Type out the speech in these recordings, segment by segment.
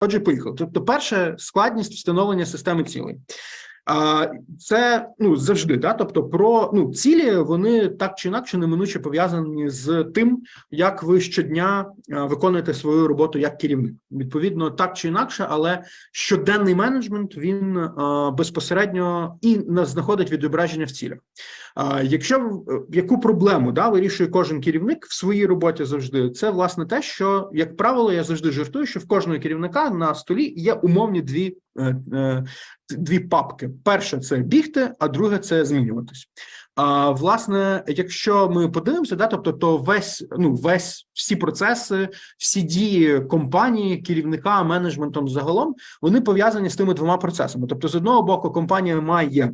Отже, поїхали. Тобто, перше складність встановлення системи цілей. Це ну завжди, да. Тобто, про ну цілі вони так чи інакше неминуче пов'язані з тим, як ви щодня виконуєте свою роботу як керівник. Відповідно, так чи інакше, але щоденний менеджмент він безпосередньо і на- знаходить відображення в цілях. Якщо е, яку проблему да вирішує кожен керівник в своїй роботі завжди, це власне те, що як правило, я завжди жартую, що в кожного керівника на столі є умовні дві. Е, е, Дві папки: перша це бігти, а друге це змінюватись. А власне, якщо ми подивимося, да, тобто, то весь ну весь всі процеси, всі дії компанії, керівника, менеджментом загалом, вони пов'язані з тими двома процесами. Тобто, з одного боку, компанія має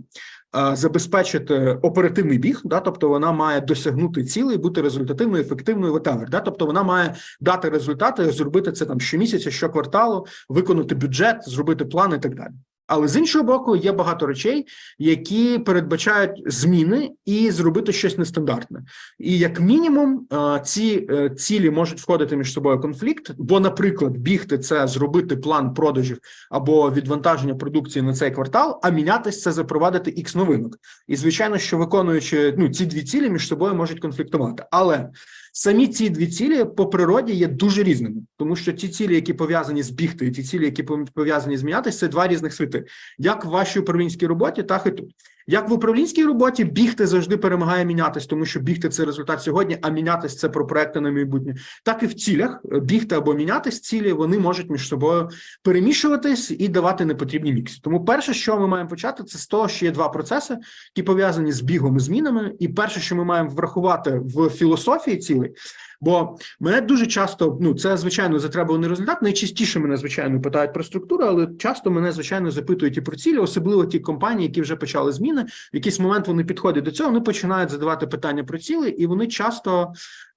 забезпечити оперативний біг, да, тобто вона має досягнути цілей, бути результативною, ефективною, whatever, да, тобто вона має дати результати, зробити це там щомісяця, щокварталу, виконати бюджет, зробити план і так далі. Але з іншого боку, є багато речей, які передбачають зміни і зробити щось нестандартне. І як мінімум, е, ці е, цілі можуть входити між собою конфлікт. Бо, наприклад, бігти це зробити план продажів або відвантаження продукції на цей квартал, а мінятись це запровадити ікс новинок. І звичайно, що виконуючи ну ці дві цілі між собою можуть конфліктувати. Але самі ці дві цілі по природі є дуже різними, тому що ті цілі, які пов'язані з бігти, і ті цілі, які пов'язані з мінятись, це два різних світи, як в вашій управлінській роботі, так і тут. Як в управлінській роботі бігти завжди перемагає мінятись, тому що бігти це результат сьогодні, а мінятись це про проекти на майбутнє. Так і в цілях бігти або мінятись цілі вони можуть між собою перемішуватись і давати непотрібні мікси. Тому перше, що ми маємо почати, це з того, що є два процеси, які пов'язані з бігом і змінами. І перше, що ми маємо врахувати в філософії цілей. Бо мене дуже часто, ну це звичайно затребуваний результат. Найчастіше мене звичайно питають про структуру, але часто мене звичайно запитують і про цілі, особливо ті компанії, які вже почали зміни. В якийсь момент вони підходять до цього, вони починають задавати питання про ціли, і вони часто,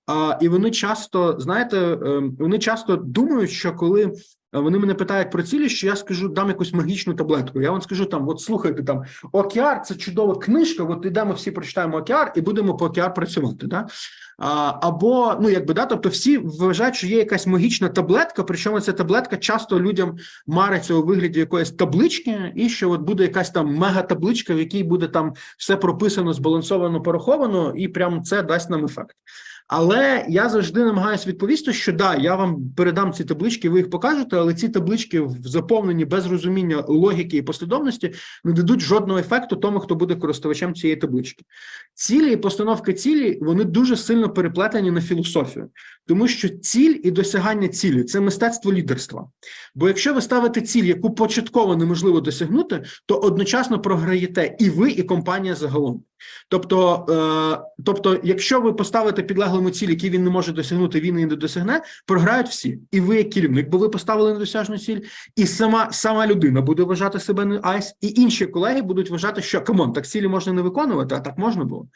а, і вони часто, знаєте, ем, вони часто думають, що коли. Вони мене питають про цілі, що я скажу, дам якусь магічну таблетку. Я вам скажу там: от слухайте, там ОКР це чудова книжка. От ідемо всі прочитаємо ОКР і будемо по ОКР працювати. Да? А, або ну якби да, тобто всі вважають, що є якась магічна таблетка. Причому ця таблетка часто людям мариться у вигляді якоїсь таблички, і що от буде якась там мега-табличка, в якій буде там все прописано, збалансовано, пораховано, і прям це дасть нам ефект. Але я завжди намагаюся відповісти, що да, я вам передам ці таблички, ви їх покажете, але ці таблички в- заповнені без розуміння логіки і послідовності не дадуть жодного ефекту тому, хто буде користувачем цієї таблички. Цілі і постановка цілі вони дуже сильно переплетені на філософію, тому що ціль і досягання цілі це мистецтво лідерства. Бо якщо ви ставите ціль, яку початково неможливо досягнути, то одночасно програєте і ви, і компанія загалом. Тобто, е, тобто, якщо ви поставите підлеглому ціль, які він не може досягнути, він її не досягне, програють всі. І ви, як керівник, бо ви поставили недосяжну ціль, і сама сама людина буде вважати себе не айс, і інші колеги будуть вважати, що камон, так цілі можна не виконувати, а так можна було.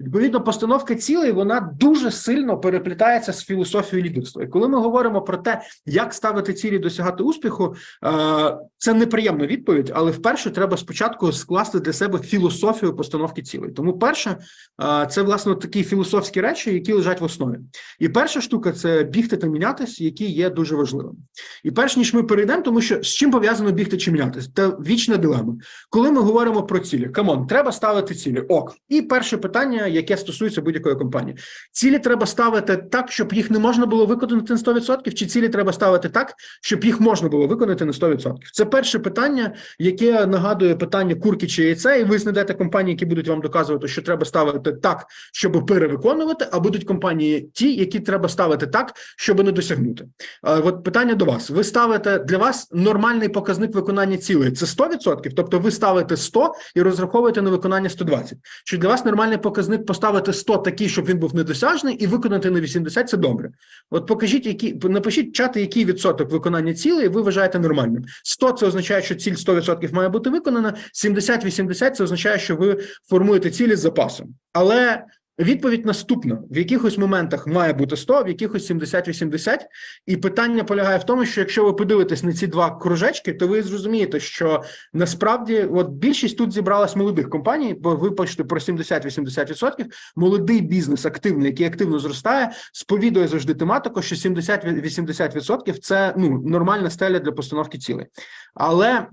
Відповідно, постановка цілей вона дуже сильно переплітається з філософією лідерства. І коли ми говоримо про те, як ставити цілі досягати успіху, е, це неприємна відповідь, але вперше треба спочатку скласти для себе філософію постановки цілей. Тому, перше, е, це власне такі філософські речі, які лежать в основі. І перша штука це бігти та мінятись, які є дуже важливими. І перш ніж ми перейдемо, тому що з чим пов'язано бігти чи мінятись, це вічна дилема. Коли ми говоримо про цілі, камон, треба ставити цілі. Ок, і перше питання, яке стосується будь-якої компанії: цілі треба ставити так, щоб їх не можна було виконати на 100%, чи цілі треба ставити так, щоб їх можна було виконати на 100%? Це перше питання, яке нагадує питання курки чи яйце, і ви знайдете компанії, які будуть вам доказувати, що треба ставити так, щоб перевиконувати, а будуть компанії ті, які треба ставити так, щоб не досягнути. От питання до вас: ви ставите для вас нормальний показник виконання цілей це 100%? Тобто ви ставите 100 і розраховуєте на виконання 120? Чи для вас нормальний показник поставити 100 такий, щоб він був недосяжний, і виконати на 80 – це добре? От покажіть, які напишіть чати, який відсоток виконання цілей ви вважаєте нормальним. 100 – це означає, що ціль 100% має бути виконана. 70-80 – це означає, що ви формуєте цілі з запасом. Але Відповідь наступна: в якихось моментах має бути 100, в якихось 70-80. І питання полягає в тому, що якщо ви подивитесь на ці два кружечки, то ви зрозумієте, що насправді от більшість тут зібралась молодих компаній, бо ви пишете про 70-80%. Молодий бізнес активний, який активно зростає, сповідує завжди тематику, що 70-80% – це ну нормальна стеля для постановки цілей. Але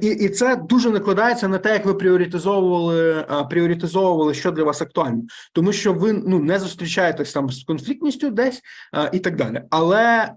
І, і це дуже накладається на те, як ви пріоритизовували е, пріоритизовували, що для вас актуально, тому що ви ну не зустрічаєтесь там з конфліктністю десь е, і так далі. Але е,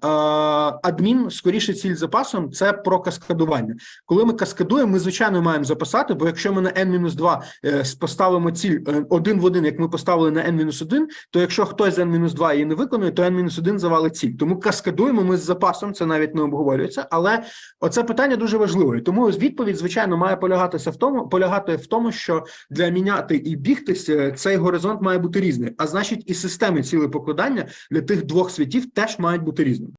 адмін скоріше ціль запасом це про каскадування. Коли ми каскадуємо, ми звичайно маємо записати. Бо якщо ми на n-2 е, поставимо ціль е, один в один, як ми поставили на n-1, то якщо хтось з n-2 її не виконує, то n-1 завалить ціль. Тому каскадуємо ми з запасом. Це навіть не обговорюється. Але оце питання дуже важливе. І Тому відповідь, звичайно, має полягатися в тому, полягати в тому, що для міняти і бігтись е, цей горизонт має бути різний. А значить, і системи цілепокладання для тих двох світів теж мають бути різними.